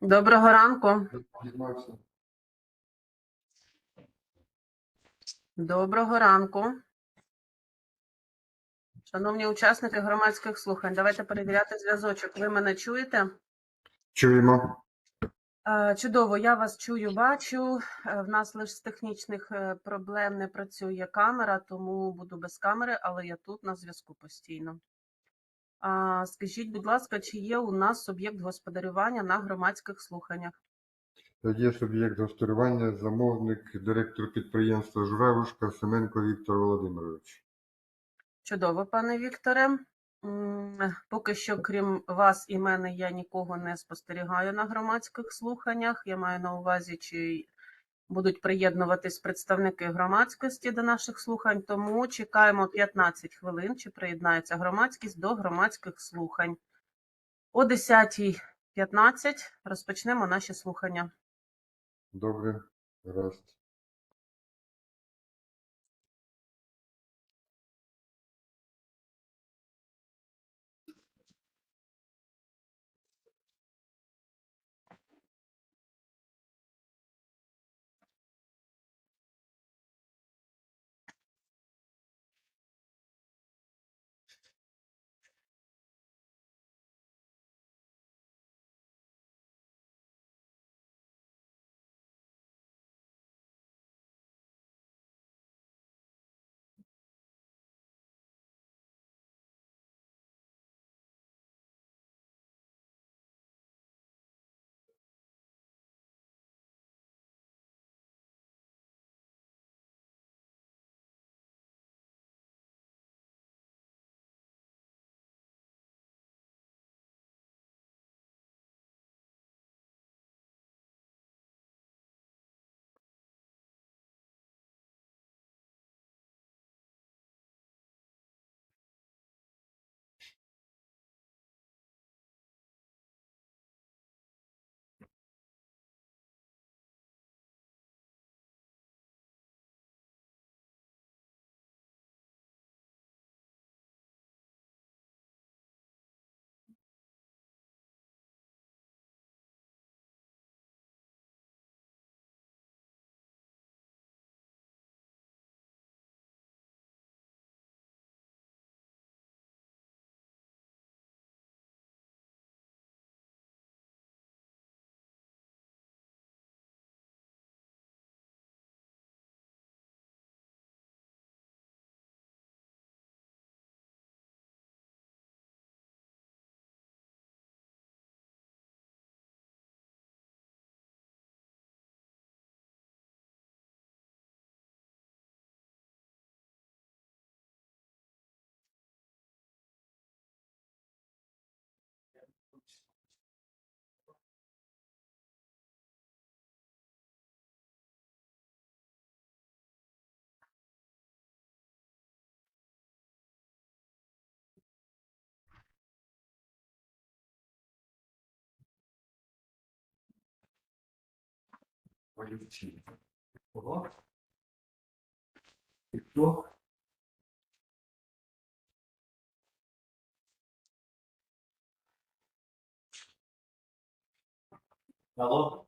Доброго ранку. Доброго ранку. Шановні учасники громадських слухань, давайте перевіряти зв'язочок. Ви мене чуєте? Чуємо. Чудово, я вас чую, бачу. Е, В нас лише з технічних е, проблем не працює камера, тому буду без камери, але я тут на зв'язку постійно. Скажіть, будь ласка, чи є у нас суб'єкт господарювання на громадських слуханнях? Є суб'єкт господарювання, замовник, директор підприємства Журавушка Семенко Віктор Володимирович. Чудово, пане Вікторе. Поки що, крім вас і мене, я нікого не спостерігаю на громадських слуханнях. Я маю на увазі, чи будуть приєднуватись представники громадськості до наших слухань, тому чекаємо 15 хвилин, чи приєднається громадськість до громадських слухань. О 10.15 розпочнемо наші слухання. Добре, гаразд. Алло?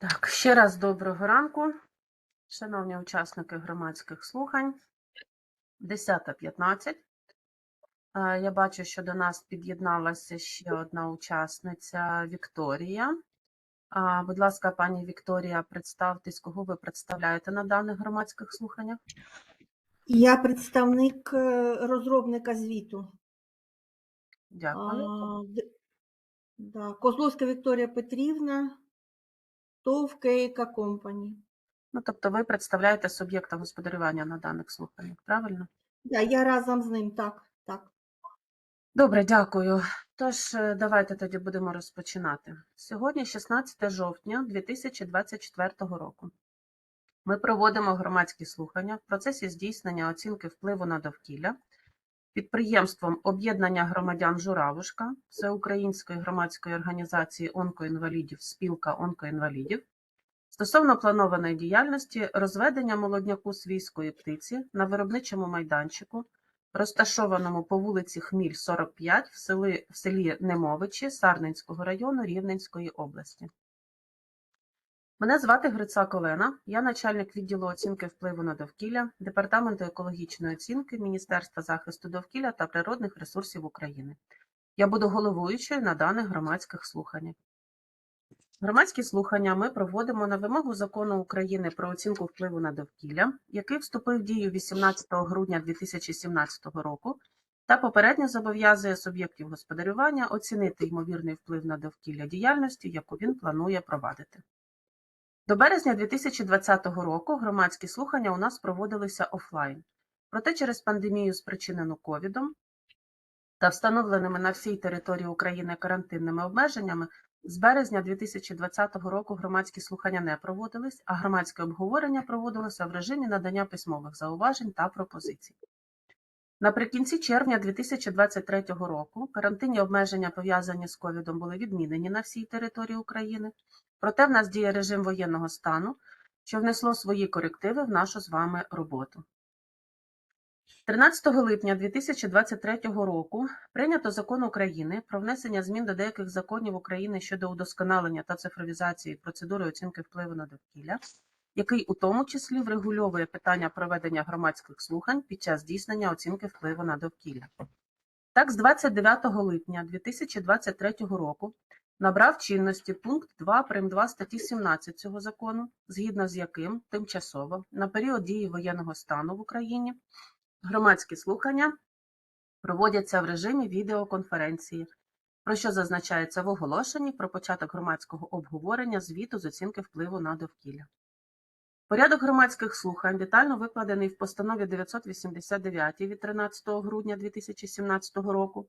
Так, ще раз доброго ранку, шановні учасники громадських слухань. 10.15. Е, Я бачу, що до нас під'єдналася ще одна учасниця Вікторія. Будь ласка, пані Вікторія, представтесь, кого ви представляєте на даних громадських слуханнях? Я представник е, розробника звіту. Дякую. А, да, Козловська Вікторія Петрівна, ТОВ Кейка Компані. Ну, тобто ви представляєте суб'єкта господарювання на даних слуханнях, правильно? Да, я разом з ним, так, так. Добре, дякую. Тож, е, давайте тоді будемо розпочинати. Сьогодні 16 жовтня 2024 року. Ми проводимо громадські слухання в процесі здійснення оцінки впливу на довкілля підприємством Об'єднання громадян Журавушка Всеукраїнської громадської організації онкоінвалідів Спілка онкоінвалідів стосовно планованої діяльності розведення молодняку свійської птиці на виробничому майданчику розташованому по вулиці Хміль, 45 в селі, в селі Немовичі Сарненського району Рівненської області. Мене звати Грицак Олена, я начальник відділу оцінки впливу на довкілля Департаменту екологічної оцінки Міністерства захисту довкілля та природних ресурсів України. Я буду головуючою на даних громадських слуханнях. Громадські слухання ми проводимо на вимогу закону України про оцінку впливу на довкілля, який вступив в дію 18 грудня 2017 року та попередньо зобов'язує суб'єктів господарювання оцінити ймовірний вплив на довкілля діяльності, яку він планує провадити. До березня 2020 року громадські слухання у нас проводилися офлайн. Проте через пандемію, спричинену ковідом та встановленими на всій території України карантинними обмеженнями, з березня 2020 року громадські слухання не проводились, а громадське обговорення проводилося в режимі надання письмових зауважень та пропозицій. Наприкінці червня 2023 року карантинні обмеження, пов'язані з ковідом, були відмінені на всій території України, проте в нас діє режим воєнного стану, що внесло свої корективи в нашу з вами роботу. 13 липня 2023 року прийнято закон України про внесення змін до деяких законів України щодо удосконалення та цифровізації процедури оцінки впливу на довкілля, який у тому числі врегульовує питання проведення громадських слухань під час здійснення оцінки впливу на довкілля. Так, з 29 липня 2023 року набрав чинності пункт 2 прим. 2 статті 17 цього закону, згідно з яким тимчасово на період дії воєнного стану в Україні Громадські слухання проводяться в режимі відеоконференції, про що зазначається в оголошенні про початок громадського обговорення звіту з оцінки впливу на довкілля. Порядок громадських слухань детально викладений в постанові 989 від 13 грудня 2017 року,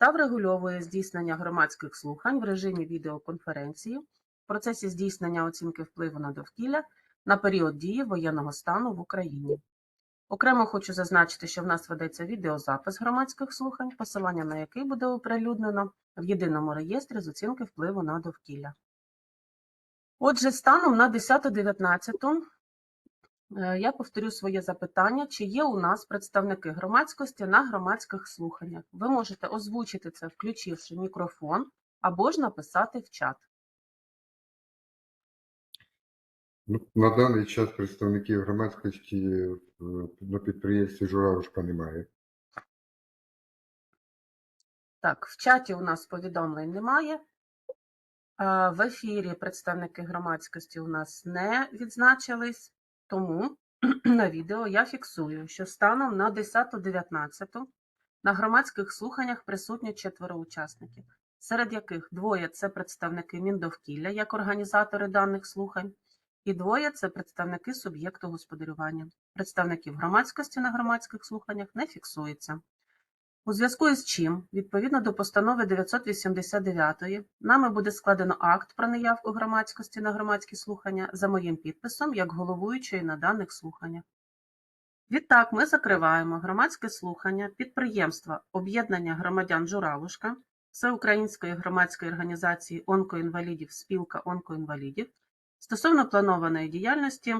та врегульовує здійснення громадських слухань в режимі відеоконференції в процесі здійснення оцінки впливу на довкілля на період дії воєнного стану в Україні. Окремо хочу зазначити, що в нас ведеться відеозапис громадських слухань, посилання на який буде оприлюднено в єдиному реєстрі з оцінки впливу на довкілля. Отже, станом на 10.19 е, я повторю своє запитання, чи є у нас представники громадськості на громадських слуханнях. Ви можете озвучити це, включивши мікрофон, або ж написати в чат. Ну, На даний час представників громадськості е, на підприємстві Журавушка немає. Так, в чаті у нас повідомлень немає. В ефірі представники громадськості у нас не відзначились, тому на відео я фіксую, що станом на 10.19 на громадських слуханнях присутні четверо учасників, серед яких двоє це представники Міндовкілля як організатори даних слухань, і двоє це представники суб'єкту господарювання. Представників громадськості на громадських слуханнях не фіксується. У зв'язку із чим, відповідно до постанови 989, нами буде складено акт про неявку громадськості на громадські слухання за моїм підписом як головуючої на даних слуханнях. Відтак ми закриваємо громадське слухання підприємства Об'єднання громадян Журавушка Всеукраїнської громадської організації онкоінвалідів Спілка онкоінвалідів стосовно планованої діяльності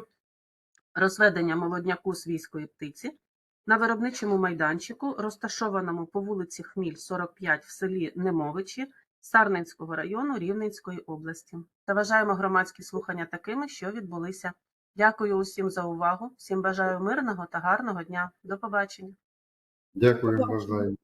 розведення молодняку свійської птиці на виробничому майданчику, розташованому по вулиці Хміль, 45 в селі Немовичі Сарненського району Рівненської області. Та вважаємо громадські слухання такими, що відбулися. Дякую усім за увагу. Всім бажаю мирного та гарного дня. До побачення. Дякую, бажаю.